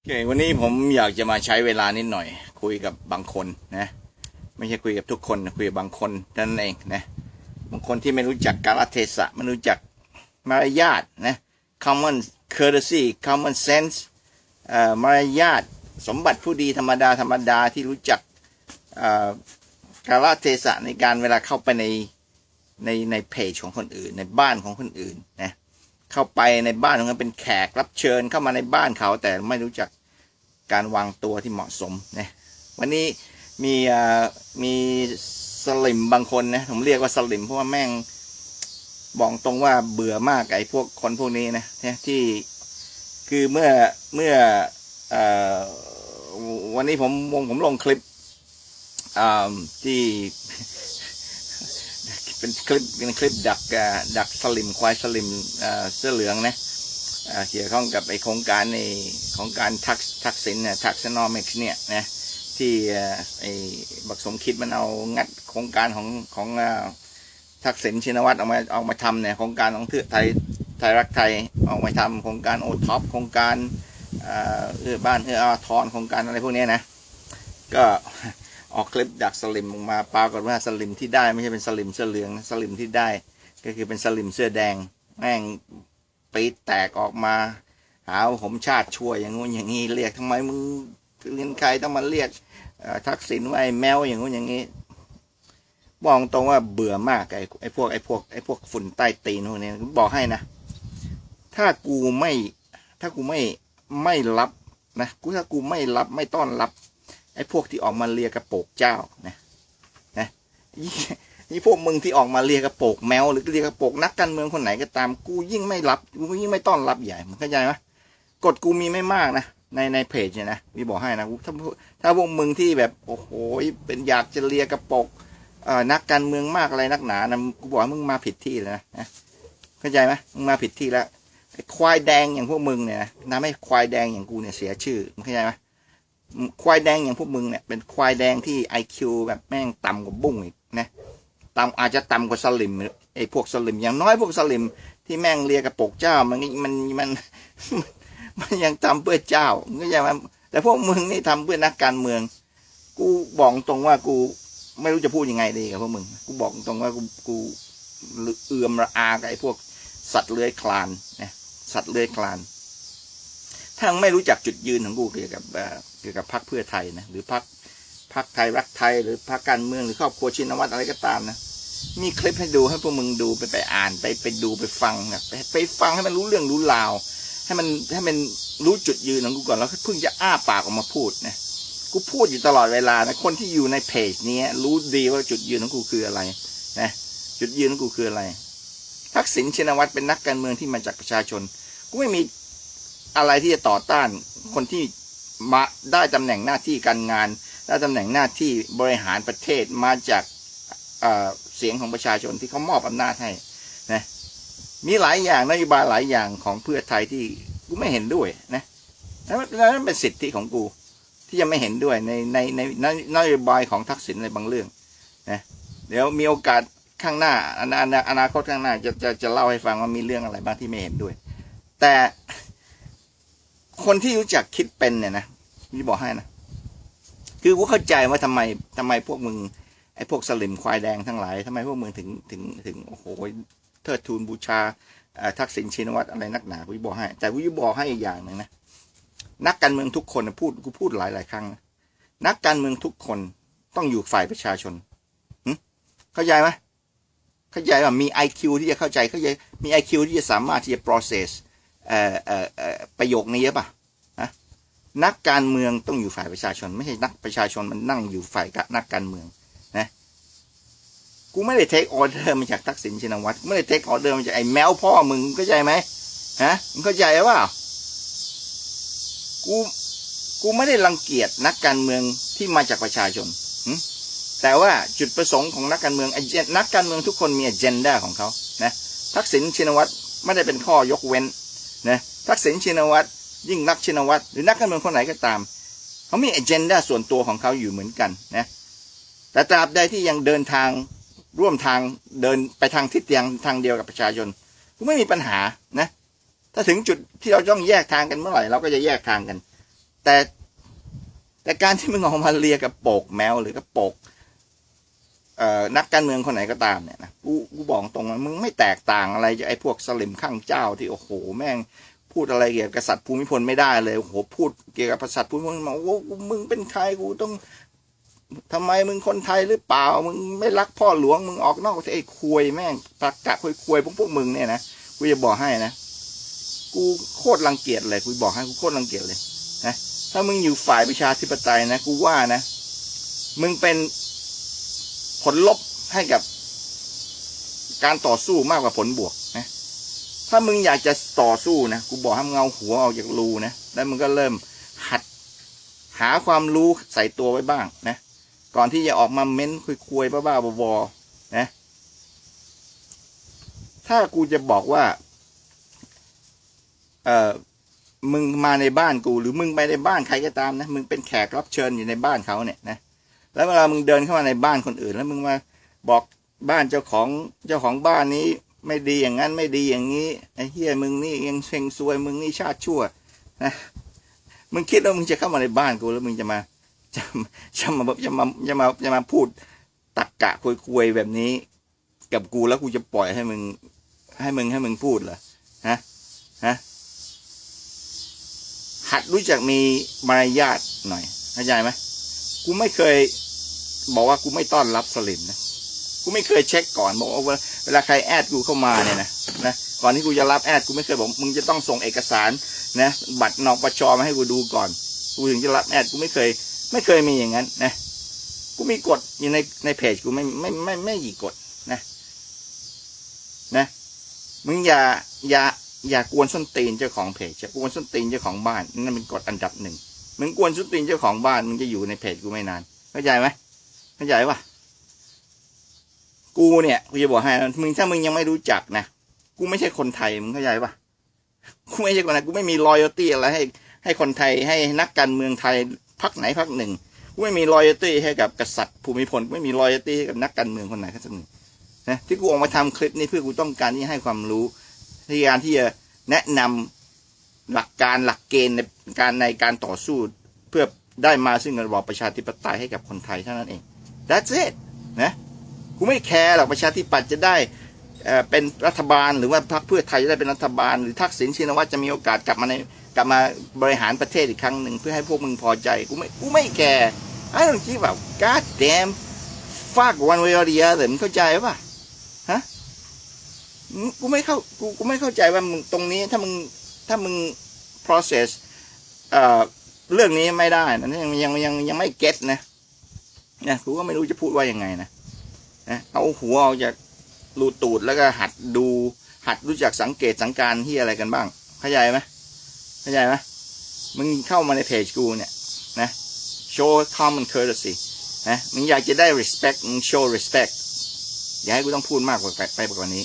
โอเควันนี้ผมอยากจะมาใช้เวลานิดหน่อย คุยกับบางคนนะ ไม่ใช่คุยกับทุกคนคุยกับบางคนเท่านั้นเองนะบางคนที่ไม่รู้จักกาลเทศะไม่รู้จักมารยาทนะ common courtesy common sense เอ่อมารยาทสมบัติผู้ดีธรรมดาธรรมดาที่รู้จักเอ่อกาลเทศะในการเวลาเข้าไปในในในเพจของคนอื่น ในบ้านของคนอื่นนะ เข้าไปในบ้านของเขาเป็นแขกรับเชิญเข้ามาในบ้านเขา แต่ไม่รู้จักการวางตัวที่เหมาะสมนะวันนี้มีมีสลิมบางคนนะผมเรียกว่าสลิมเพราะว่าแม่งบอกตรงว่าเบื่อมากไอ้พวกคนพวกนี้นะที่คือเมื่อเมื่ออวันนี้ผมผมผมลงคลิปที่ เป็นคลิปเป็นคลิปดักอ่าดักสลิมควายสลิมเสื้อเหลืองนะเกี่ยวข้องกับไอโครงการในของการทักทักษิณเนี่ยทักษนอมิกเนี่ยนะที่ไอบักสมคิดมันเอางัดโครงการของของทักษิณชินวัตรออกมาออกมาทำเนี่ยโครงการของเทือไทยไทยรักไทยออกมาทำโครงการโอท็อปโครงการเอื้อบ้านเอื้ออาทรโครงการอะไรพวกเนี้ยนะก็ ออกคลิปดักสลิมออกมาปรากฏว่าสลิมที่ได้ไม่ใช่เป็นสลิมเสื้อเหลืองสลิมที่ได้ ก็คือเป็นสลิมเสื้อแดง แม่งปีดแตกออกมาหาผมชาติชั่วอย่างงู้นอย่างนี้เรียกทำไมมึงเรียนใครต้องมาเรียกทักษิณว่าไอ้แมวอย่างงู้นอย่างนี้บอกตรงว่าเบื่อมากไอ้ไอ้พวกไอ้พวกไอ้พวกฝุ่นใต้ตีนพวกนี้บอกให้นะ ถ้ากูไม่ถ้ากูไม่ไม่รับนะกูถ้ากูไม่รับไม่ต้อนรับ อ้พวกที่ออกมาเลียกระโปกเจ้านะนะนี่พวกมึงที่ออกมาเลียกระโปกแมวหรือเลียกระโปกนักการเมืองคนไหนก็ตามกูยิ่งไม่รับกูยิ่งไม่ต้อนรับใหญ่มึงเข้าใจไหมกฎกูมีไม่มากนะในในเพจเนี่ยนะพี่บอกให้นะถ้าถ้าพวกมึงที่แบบโอ้โหเป็นอยากจะเลียกระโปกเอ่อนักการเมืองมากอะไรนักหนานะกูบอกมึงมาผิดที่เลยนะนะเข้าใจไหมมึงมาผิดที่แล้วควายแดงอย่างพวกมึงเนี่ยนะทำให้ควายแดงอย่างกูเนี่ยเสียชื่อมึงเข้าใจไหม ควายแดงอย่างพวกมึงเนี่ยเป็นควายแดงที่ไอคิวแบบแม่งต่ำกว่าบุ้งอีกนะต่ำอาจจะต่ำกว่าสลิมไอพวกสลิมอย่างน้อยพวกสลิมที่แม่งเลียกระปกเจ้ามันมันมันมันยังทำเพื่อเจ้าก็ยังว่าแต่พวกมึงนี่ทำเพื่อนักการเมือง กูบอกตรงว่ากูไม่รู้จะพูดยังไงดีกับพวกมึงกูบอกตรงว่ากูกูเอื่อมระอากับไอพวกสัตว์เลื้อยคลานนะสัตว์เลื้อยคลาน ถ้าไม่รู้จักจุดยืนของกูเกี่ยวกับเอ่อเกี่ยวกับพรรคเพื่อไทยนะหรือพรรคพรรคไทยรักไทยหรือพรรคการเมืองหรือครอบครัวชินวัตรอะไรก็ตามนะมีคลิปให้ดูให้พวกมึงดูไปไปอ่านไปไปดูไปฟังนะไปไปฟังให้มันรู้เรื่องรู้ราว ให้มันให้มันรู้จุดยืนของกูก่อนแล้วเพิ่งจะอ้าปากออกมาพูดนะกูพูดอยู่ตลอดเวลานะคนที่อยู่ในเพจนี้รู้ดีว่าจุดยืนของกูคืออะไรนะจุดยืนของกูคืออะไร ทักษิณชินวัตรเป็นนักการเมืองที่มาจากประชาชน กูไม่มี อะไรที่จะต่อต้านคนที่มาได้ตำแหน่งหน้าที่การงานได้ตำแหน่งหน้าที่บริหารประเทศมาจากเเสียงของประชาชนที่เขามอบอำนาจให้นะมีหลายอย่างนโยบายหลายอย่างของเพื่อไทยที่กูไม่เห็นด้วยนะนั่นนั่นเป็นสิทธิของกูที่จะไม่เห็นด้วยในในในนโยบายของทักษิณในบางเรื่องนะเดี๋ยวมีโอกาสข้างหน้าอนาอนาคตข้างหน้าจะจะจะเล่าให้ฟังว่ามีเรื่องอะไรบ้างที่ไม่เห็นด้วย แต่ คนที่รู้จักคิดเป็นเนี่ยนะพี่บอกให้นะคือกูเข้าใจว่าทำไมทำไมพวกมึงไอ้พวกสลิมควายแดงทั้งหลายทำไมพวกมึงถึงถึงถึงโอ้โหเทิดทูนบูชาทักษิณชินวัตรอะไรนักหนากูบอกให้ แต่กูบอกให้อีกอย่างหนึ่งนะนักการเมืองทุกคนพูดกูพูดหลายหลายครั้งนะนักการเมืองทุกคนต้องอยู่ฝ่ายประชาชนเข้าใจไหมเข้าใจว่ามี IQ ที่จะเข้าใจเข้าใจมี IQ ที่จะสามารถที่จะ process เอ่อเอ่อเอ่อประโยคนี้ป่ะฮะนักการเมืองต้องอยู่ฝ่ายประชาชน ไม่ใช่นักประชาชนมันนั่งอยู่ฝ่ายกับนักการเมืองนะกูไม่ได้เทคออเดอร์มาจากทักษิณชินวัตรไม่ได้เทคออเดอร์มาจากไอ้แมวพ่อมึงเข้าใจไหมฮะมึงเข้าใจหรือเปล่ากูกูไม่ได้รังเกียจนักการเมืองที่มาจากประชาชนแต่ว่าจุดประสงค์ของนักการเมืองนักการเมืองทุกคนมี agenda ของเขานะทักษิณชินวัตรไม่ได้เป็นข้อยกเว้น นะทักษิณชินวัตรยิ่งนักชินวัตรหรือนักการเมืองคนไหนก็ตาม เขามี a เจนดาส่วนตัวของเขาอยู่เหมือนกันนะแต่ตราบใดที่ยังเดินทางร่วมทางเดินไปทางทิศทางทางเดียวกับประชาชนก็ไม่มีปัญหานะ ถ้าถึงจุดที่เราต้องแยกทางกันเมื่อไหร่เราก็จะแยกทางกัน แต่แต่การที่มึงออกมาเลียกับโปกแมวหรือกับโปก นักการเมืองคนไหนก็ตามเนี่ยนะกูกูบอกตรงว่ามึงไม่แตกต่างอะไรจากไอ้พวกสลิมข้างเจ้าที่โอ้โห แม่งพูดอะไรเกี่ยวกับกษัตริย์ภูมิพลไม่ได้เลยโอ้โหพูดเกี่ยวกับกษัตริย์ภูมิพลมาโอ้มึงเป็นใครกูต้องทำไมมึงคนไทยหรือเปล่ามึงไม่รักพ่อหลวงมึงออกนอกประเทศไอ้ควยแม่งตะกะควยควยพวกพวกมึงเนี่ยนะกูจะบอกให้นะกูโคตรรังเกียจเลยกูบอกให้กูโคตรรังเกียจเลยนะถ้ามึงอยู่ฝ่ายประชาธิปไตยนะกูว่านะ มึงเป็น ผลลบให้กับ การต่อสู้มากกว่าผลบวกนะถ้ามึงอยากจะต่อสู้นะกูบอกให้มึงเอาหัวออกจากรูนะแล้วมึงก็เริ่มหัด หาความรู้ใส่ตัวไว้บ้างนะก่อนที่จะออกมาเม้นคุยๆบ้าๆบอๆนะถ้ากูจะบอกว่า เอ่อมึงมาในบ้านกู หรือมึงไปในบ้านใครก็ตามนะ มึงเป็นแขกรับเชิญอยู่ในบ้านเขาเนี่ยนะ แล้วเวลามึงเดินเข้ามาในบ้านคนอื่น แล้วมึงมาบอกบ้านเจ้าของเจ้าของบ้านนี้ ไม่ดีอย่างนั้นไม่ดีอย่างนี้ไอ้เฮียมึงนี่ยังเชงซวยมึงนี่ชาติชั่วนะมึงคิดว่ามึงจะเข้ามาในบ้านกูแล้วมึงจะมาจะจะมาจะมาจะมาจะมาพูดตักกะคุยๆแบบนี้ กับกูแล้วกูจะปล่อยให้มึง ให้มึงให้มึงพูดเหรอฮะฮะหัดรู้จักมีมารยาทหน่อยเข้าใจไหมกูไม่เคย บอกว่ากูไม่ต้อนรับสลิมนะกูไม่เคยเช็คก่อนบอกว่าเวลาใครแอดกูเข้ามาเนี่ยนะนะก่อนที่กูจะรับแอดกูไม่เคยบอกมึงจะต้องส่งเอกสารนะบัตรนปชมาให้กูดูก่อนกูถึงจะรับแอดกูไม่เคย ไม่เคยมีอย่างนั้นนะกูมีกฎอยู่ในในเพจกูไม่ไม่ไม่ไม่กี่กฎนะนะมึงอย่าอย่าอย่ากวนส้นตีนเจ้าของเพจอย่ากวนส้นตีนเจ้าของบ้านนั่นเป็นกฎอันดับหนึ่งมึงกวนส้นตีนเจ้าของบ้านมึงจะอยู่ในเพจกูไม่นานเข้าใจไหม เข้าใจปะกูเนี่ยกูจะบอกให้นะมึงถ้ามึงยังไม่รู้จักนะกูไม่ใช่คนไทยมึงเข้าใจปะกูไม่ใช่คนไทยกูไม่มีรอยตี้อะไรให้ ให้คนไทยให้นักการเมืองไทยพักไหนพักหนึ่งกูไม่มีรอยตี้ให้กับกษัตริย์ภูมิพลไม่มีรอยตี้ให้กับนักการเมืองคนไหนสักหนึ่งนะที่กูออกมาทำคลิปนี้เพื่อกูต้องการที่ให้ความรู้ในการที่จะแนะนำหลักการหลักเกณฑ์ในการในการต่อสู้เพื่อได้มาซึ่งระบอบประชาธิปไตยให้กับคนไทยเท่านั้นเอง That's it นะกูไม่แคร์หรอกประชาธิปัตย์จะได้เป็นรัฐบาลหรือว่าพรรคเพื่อไทยจะได้เป็นรัฐบาล หรือทักษิณชินวัตรจะมีโอกาสกลับมาในกลับมาบริหารประเทศอีกครั้งหนึ่งเพื่อให้พวกมึงพอใจกูไม่กูไม่แคร์ I don't give a god damn fuck one way or the other มึงเข้าใจป่ะฮะกูไม่เข้ากูกูไม่เข้าใจว่ามึงตรงนี้ถ้ามึงถ้ามึง process เอ่อเรื่องนี้ไม่ได้นะยังยังยังยังไม่เก็ตนะ นะกูก็ไม่รู้จะพูดว่ายังไงนะนะเอาหัวออกจากรูตูดแล้วก็หัดดู หัดรู้จักสังเกตสังการที่อะไรกันบ้าง เข้าใจไหมเข้าใจไหมมึงเข้ามาในเพจกูเนี่ยนะ show common courtesy นะมึงอยากจะได้ respect มึง show respect อย่าให้กูต้องพูดมากกว่าไปไปกว่านี้